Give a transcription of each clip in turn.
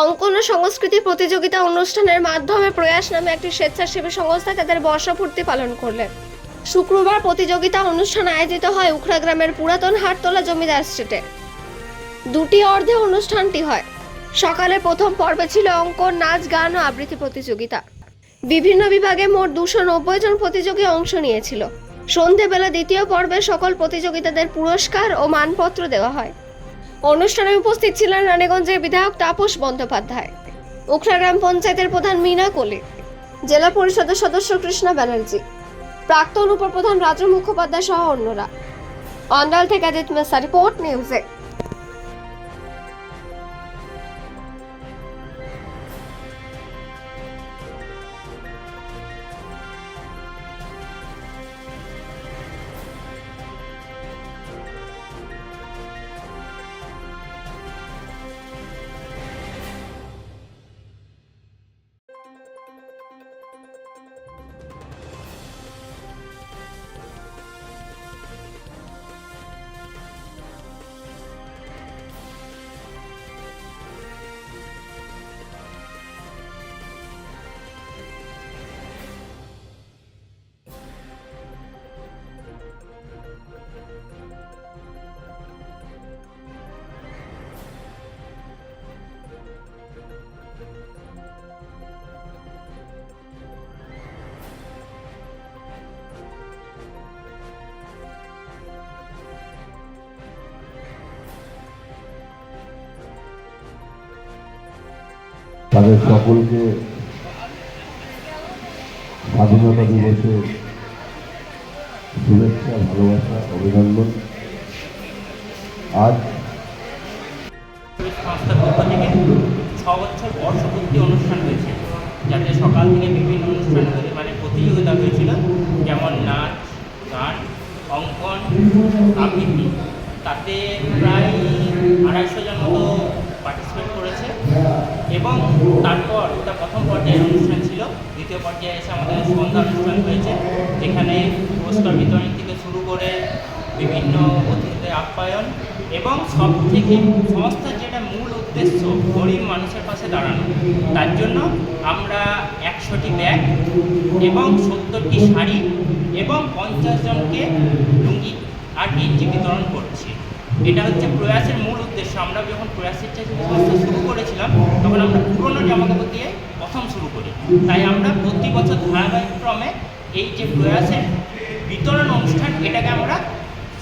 অঙ্কন ও সংস্কৃতি প্রতিযোগিতা অনুষ্ঠানের মাধ্যমে প্রয়াস নামে একটি স্বেচ্ছাসেবী সংস্থা তাদের বর্ষপূর্তি পালন করলেন। শুক্রবার প্রতিযোগিতা অনুষ্ঠান আয়োজিত হয় উখড়া গ্রামের পুরাতন হাটতলা জমিদার স্ট্রিটে। দুটি অর্ধে অনুষ্ঠানটি হয়। সকালে প্রথম পর্বে ছিল অঙ্কন, নাচ, গান ও আবৃত্তি প্রতিযোগিতা। বিভিন্ন বিভাগে মোট দুশো নব্বই জন প্রতিযোগী অংশ নিয়েছিল। সন্ধেবেলা দ্বিতীয় পর্বে সকল প্রতিযোগিতাদের পুরস্কার ও মানপত্র দেওয়া হয়। অনুষ্ঠানে উপস্থিত ছিলেন রানীগঞ্জের বিধায়ক তাপস বন্দ্যোপাধ্যায়, উখড়া গ্রাম পঞ্চায়েতের প্রধান মিনা কোলে, জেলা পরিষদের সদস্য কৃষ্ণা ব্যানার্জি, প্রাক্তন উপপ্রধান রাজু মুখোপাধ্যায় সহ অন্যরা। অন্ডাল থেকে আদিত মেসা রিপোর্ট, নিউজে তাদের সকলকে স্বাধীনতা দিবসে শুভেচ্ছা, ভালোবাসা, অভিনন্দন। আজ ছ বছর বর্ষপূর্তি অনুষ্ঠান হয়েছে যাতে সকাল থেকে বিভিন্ন অনুষ্ঠান হয়ে- মানে প্রতিযোগিতা হয়েছিল, যেমন নাচ, গান, অঙ্কন, আবৃত্তি। তাতে প্রায় আড়াইশো জন মতো পার্টিসিপেট করেছে এবং তারপর ওটা প্রথম পর্যায়ের অনুষ্ঠান ছিল। দ্বিতীয় পর্যায়ে এসে আমাদের সন্ধ্যা অনুষ্ঠান হয়েছে। যেখানে পুরস্কার বিতরণ থেকে শুরু করে বিভিন্ন অতিথিদের আপ্যায়ন এবং সব থেকে সংস্থার যেটা মূল উদ্দেশ্য গরিব মানুষের পাশে দাঁড়ানো, তার জন্য আমরা একশোটি ব্যাগ এবং সত্তরটি শাড়ি এবং পঞ্চাশ জনকে লুঙ্গি আর গেঞ্জি বিতরণ করছি। এটা হচ্ছে প্রয়াসের মূল উদ্দেশ্য। আমরা যখন প্রয়াসের সংস্থা শুরু করেছিলাম, তখন আমরা পুরনো জামাকাপড় দিয়ে প্রথম শুরু করি। তাই আমরা প্রতি বছর ধারাবাহিকক্রমে এই যে প্রয়াসের বিতরণ অনুষ্ঠান, এটাকে আমরা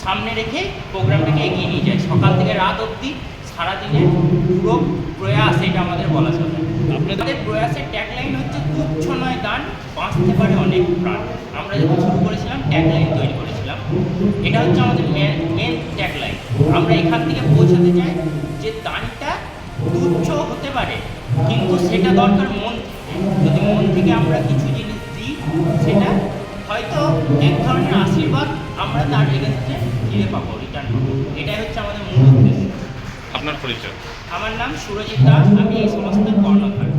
সামনে রেখে প্রোগ্রামটাকে এগিয়ে নিয়ে যাই। সকাল থেকে রাত অবধি সারাদিনের পুরো প্রয়াস, এটা আমাদের বলা চলে। আপনাদের প্রয়াসের ট্যাগলাইন হচ্ছে, তুচ্ছ নয় দান, বাঁচতে পারে অনেক প্রাণ। আমরা যখন শুরু করেছিলাম ট্যাগলাইন তৈরি করেছিলাম। এটা হচ্ছে আমাদের মেন মেন ট্যাগলাইন আমরা এখান থেকে পৌঁছাতে চাই যে দানটা তুচ্ছ হতে পারে কিন্তু সেটা দরকার মন যদি মন থেকে আমরা কিছু জিনিস দিই সেটা হয়তো এক ধরনের আশীর্বাদ আমরা তার এগেনস্টে ফিরে পাবো রিটার্ন পাবো। এটাই হচ্ছে আমাদের মূল উদ্দেশ্য। আপনার পরিচয়। আমার নাম সুরজিৎ দাস আমি এই সমস্ত কর্ণধার।